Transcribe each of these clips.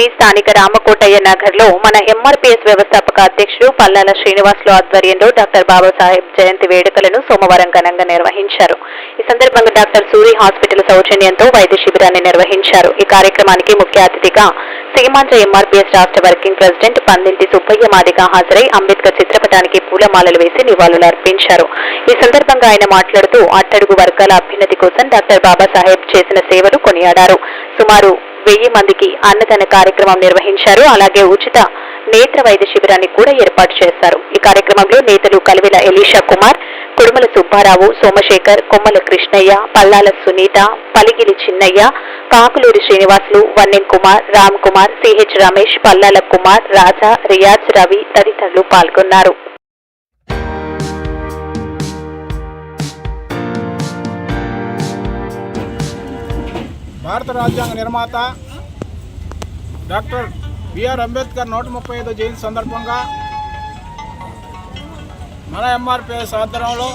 పట్టణంలోని స్థానిక రామకోటయ్య నగర్లో మన ఎంఆర్పీఎస్ వ్యవస్థాపక అధ్యక్షుడు పల్లాల శ్రీనివాసులు ఆధ్వర్యంలో డాక్టర్ బాబాసాహెబ్ జయంతి వేడుకలను సోమవారం ఘనంగా నిర్వహించారు. ఈ సందర్భంగా డాక్టర్ సూరి హాస్పిటల్ సౌజన్యంతో వైద్య శిబిరాన్ని నిర్వహించారు. ఈ కార్యక్రమానికి ముఖ్య అతిథిగా Seemandhra M R P S రాష్ట్ర వర్కింగ్ ప్రెసిడెంట్ పందింటి సుబ్బయ్య మాదిగా హాజరై అంబేద్కర్ చిత్రపటానికి పూలమాలలు వేసి నివాళులు అర్పించారు. ఈ సందర్భంగా ఆయన మాట్లాడుతూ అట్టడుగు వర్గాల అభ్యున్నతి కోసం డాక్టర్ బాబాసాహెబ్ చేసిన సేవలు కొనియాడారు. సుమారు వెయ్యి మందికి అన్నదాన కార్యక్రమం నిర్వహించారు. అలాగే ఉచిత నేత్ర వైద్య శిబిరాన్ని కూడా ఏర్పాటు చేశారు. ఈ కార్యక్రమంలో నేతలు కలివిల ఎలీషా కుమార్ కుడుమల సుబ్బారావు సోమశేఖర్ కొమ్మల కృష్ణయ్య పల్లాల సునీత పలిగిలి చిన్నయ్య కాకులూరి శ్రీనివాసులు వన్నెం కుమార్ రామ్ కుమార్ సిహెచ్ రమేష్ పల్లాల కుమార్ రాజా రియాజ్ రవి తదితరులు పాల్గొన్నారు. భారత రాజ్యాంగ నిర్మాత డాక్టర్ బిఆర్ అంబేద్కర్ నూట ముప్పై ఐదో జయంతి సందర్భంగా మన ఎంఆర్పిఎస్ ఆధ్వర్యంలో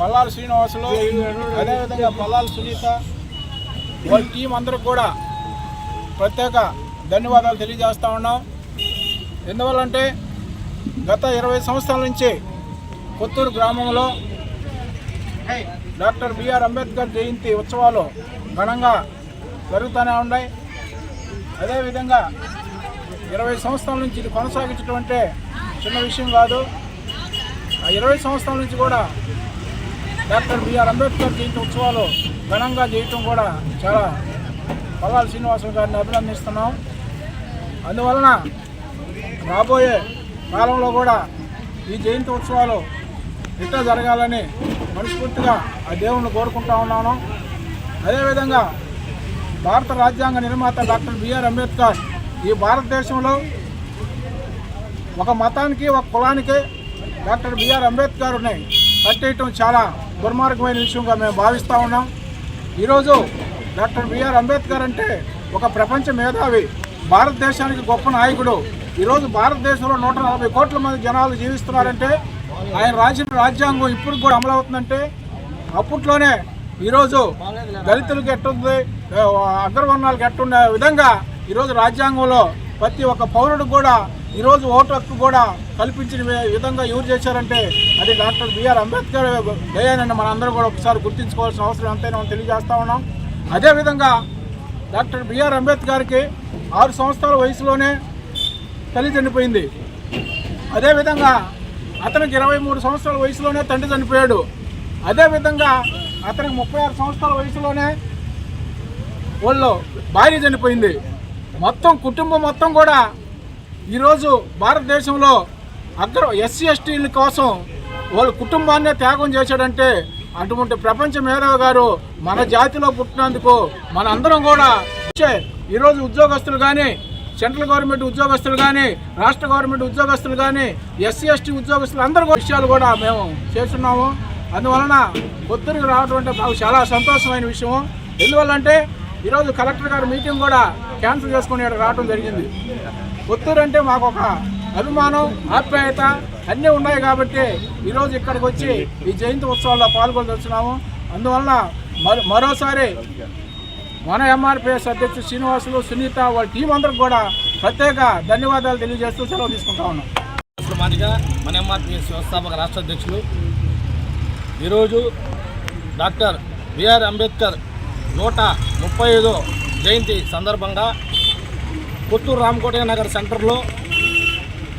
పల్లాల శ్రీనివాసులు అదేవిధంగా పల్లాల సునీత వాళ్ళ టీం అందరూ కూడా ప్రత్యేక ధన్యవాదాలు తెలియజేస్తా ఉన్నాం. ఎందువల్లంటే గత ఇరవై సంవత్సరాల నుంచి కొత్తూరు గ్రామంలో డాక్టర్ బిఆర్ అంబేద్కర్ జయంతి ఉత్సవాలు ఘనంగా జరుగుతూనే ఉన్నాయి. అదేవిధంగా ఇరవై సంవత్సరాల నుంచి ఇది కొనసాగించడం అంటే చిన్న విషయం కాదు. ఆ ఇరవై సంవత్సరాల నుంచి కూడా డాక్టర్ బిఆర్ అంబేద్కర్ జయంతి ఉత్సవాలు ఘనంగా చేయటం కూడా చాలా పల్లాల శ్రీనివాసరావు గారిని అభినందిస్తున్నాం. అందువలన రాబోయే కాలంలో కూడా ఈ జయంతి ఉత్సవాలు ఇట్లా జరగాలని మనస్ఫూర్తిగా ఆ దేవుణ్ణి కోరుకుంటా ఉన్నాను. అదేవిధంగా భారత రాజ్యాంగ నిర్మాత డాక్టర్ బిఆర్ అంబేద్కర్ ఈ భారతదేశంలో ఒక మతానికి ఒక కులానికి డాక్టర్ బిఆర్ అంబేద్కర్ని కట్టేయటం చాలా దుర్మార్గమైన విషయంగా మేము భావిస్తూ ఉన్నాం. ఈరోజు డాక్టర్ బిఆర్ అంబేద్కర్ అంటే ఒక ప్రపంచ మేధావి భారతదేశానికి గొప్ప నాయకుడు. ఈరోజు భారతదేశంలో నూట నలభై కోట్ల మంది జనాలు జీవిస్తున్నారంటే ఆయన రాసిన రాజ్యాంగం ఇప్పుడు కూడా అమలవుతుందంటే అప్పట్లోనే ఈరోజు దళితులకు ఎట్టుంది అగ్రవర్ణాలకు ఎట్టుండే విధంగా ఈరోజు రాజ్యాంగంలో ప్రతి ఒక్క పౌరుడు కూడా ఈరోజు ఓటు హక్కు కూడా కల్పించిన విధంగా ఎవరు చేశారంటే అది డాక్టర్ బిఆర్ అంబేద్కర్ దయానని మనందరం కూడా ఒకసారి గుర్తించుకోవాల్సిన అవసరం ఎంతైనా మనం తెలియజేస్తా ఉన్నాం. అదేవిధంగా డాక్టర్ బిఆర్ అంబేద్కర్కి ఆరు సంవత్సరాల వయసులోనే తల్లి చనిపోయింది. అదేవిధంగా అతనికి ఇరవై మూడు సంవత్సరాల వయసులోనే తండ్రి చనిపోయాడు. అదేవిధంగా అతనికి ముప్పై ఆరు సంవత్సరాల వయసులోనే వాళ్ళు భార్య చనిపోయింది. మొత్తం కుటుంబం మొత్తం కూడా ఈరోజు భారతదేశంలో అగ్ర ఎస్సీ ఎస్టీల కోసం వాళ్ళ కుటుంబాన్నే త్యాగం చేశాడంటే అటువంటి ప్రపంచ మేధావి గారు మన జాతిలో పుట్టినందుకు మన అందరం కూడా వచ్చే ఈరోజు ఉద్యోగస్తులు కానీ సెంట్రల్ గవర్నమెంట్ ఉద్యోగస్తులు కానీ రాష్ట్ర గవర్నమెంట్ ఉద్యోగస్తులు కానీ ఎస్సీ ఎస్టీ ఉద్యోగస్తులు అందరూ విషయాలు కూడా మేము చేస్తున్నాము. అందువలన ఒత్తిడికి రావడం అంటే మాకు చాలా సంతోషమైన విషయం ఎందువల్లంటే ఈరోజు కలెక్టర్ గారి మీటింగ్ కూడా క్యాన్సిల్ చేసుకుని రావడం జరిగింది. ఒత్తిడి అంటే మాకు ఒక అభిమానం ఆప్యాయత అన్నీ ఉన్నాయి కాబట్టి ఈరోజు ఇక్కడికి వచ్చి ఈ జయంతి ఉత్సవాల్లో పాల్గొనదలుచున్నాము. అందువలన మరో మరోసారి మన ఎంఆర్పిఎస్ అధ్యక్షుడు శ్రీనివాసులు సునీత వాళ్ళ టీం అందరికి కూడా ప్రత్యేక ధన్యవాదాలు తెలియజేస్తూ సెలవు తీసుకుంటా ఉన్నాం. మాదిగా మన ఎంఆర్పిఎస్ వ్యవస్థాపక రాష్ట్ర అధ్యక్షులు ఈరోజు డాక్టర్ బిఆర్ అంబేద్కర్ నూట ముప్పై ఐదో జయంతి సందర్భంగా కొత్తూరు రామకోటయ్య నగర్ సెంటర్లో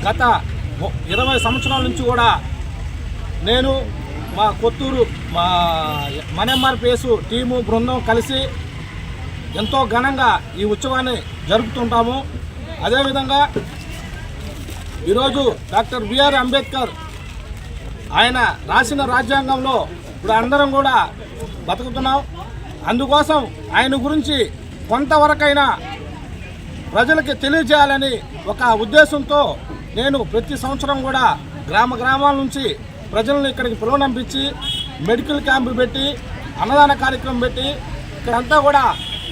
గత ఇరవై సంవత్సరాల నుంచి కూడా నేను మా కొత్తూరు మా మన ఎంఆర్పిఎస్ టీము బృందం కలిసి ఎంతో ఘనంగా ఈ ఉత్సవాన్ని జరుపుతుంటాము. అదేవిధంగా ఈరోజు డాక్టర్ బిఆర్ అంబేద్కర్ ఆయన రాసిన రాజ్యాంగంలో ఇప్పుడు అందరం కూడా బతుకుతున్నాం. అందుకోసం ఆయన గురించి కొంతవరకైనా ప్రజలకి తెలియజేయాలని ఒక ఉద్దేశంతో నేను ప్రతి సంవత్సరం కూడా గ్రామ గ్రామాల నుంచి ప్రజలను ఇక్కడికి పిలువనంపించి మెడికల్ క్యాంపులు పెట్టి అన్నదాన కార్యక్రమం పెట్టి ఇక్కడంతా కూడా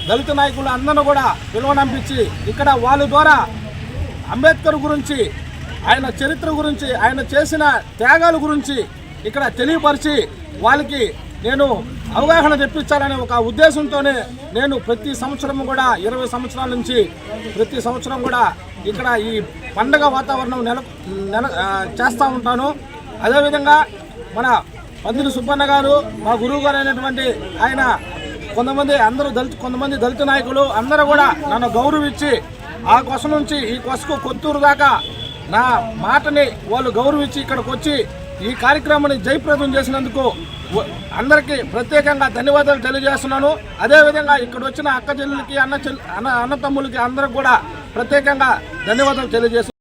దళిత నాయకులు అందరూ కూడా పిలువనంపించి ఇక్కడ వాళ్ళ ద్వారా అంబేద్కర్ గురించి ఆయన చరిత్ర గురించి ఆయన చేసిన త్యాగాల గురించి ఇక్కడ తెలియపరిచి వాళ్ళకి నేను అవగాహన తెప్పించాలనే ఒక ఉద్దేశంతోనే నేను ప్రతి సంవత్సరం కూడా ఇరవై సంవత్సరాల నుంచి ప్రతి సంవత్సరం కూడా ఇక్కడ ఈ పండగ వాతావరణం నెల నెల చేస్తూ ఉంటాను. అదేవిధంగా మన పందిరి సుబ్బన్న గారు మా గురువు గారు అయినటువంటి ఆయన కొంతమంది అందరూ దళిత కొంతమంది దళిత నాయకులు అందరూ కూడా నన్ను గౌరవించి ఆ కొస నుంచి ఈ కొసకు కొత్తూరు దాకా నా మాటని వాళ్ళు గౌరవించి ఇక్కడికి వచ్చి ఈ కార్యక్రమాన్ని జయప్రదం చేసినందుకు అందరికీ ప్రత్యేకంగా ధన్యవాదాలు తెలియజేస్తున్నాను. అదేవిధంగా ఇక్కడ వచ్చిన అక్క చెల్లెలకి అన్న చెల్లి అన్న అన్న తమ్ములకి అందరికి కూడా ప్రత్యేకంగా ధన్యవాదాలు తెలియజేస్తున్నాను.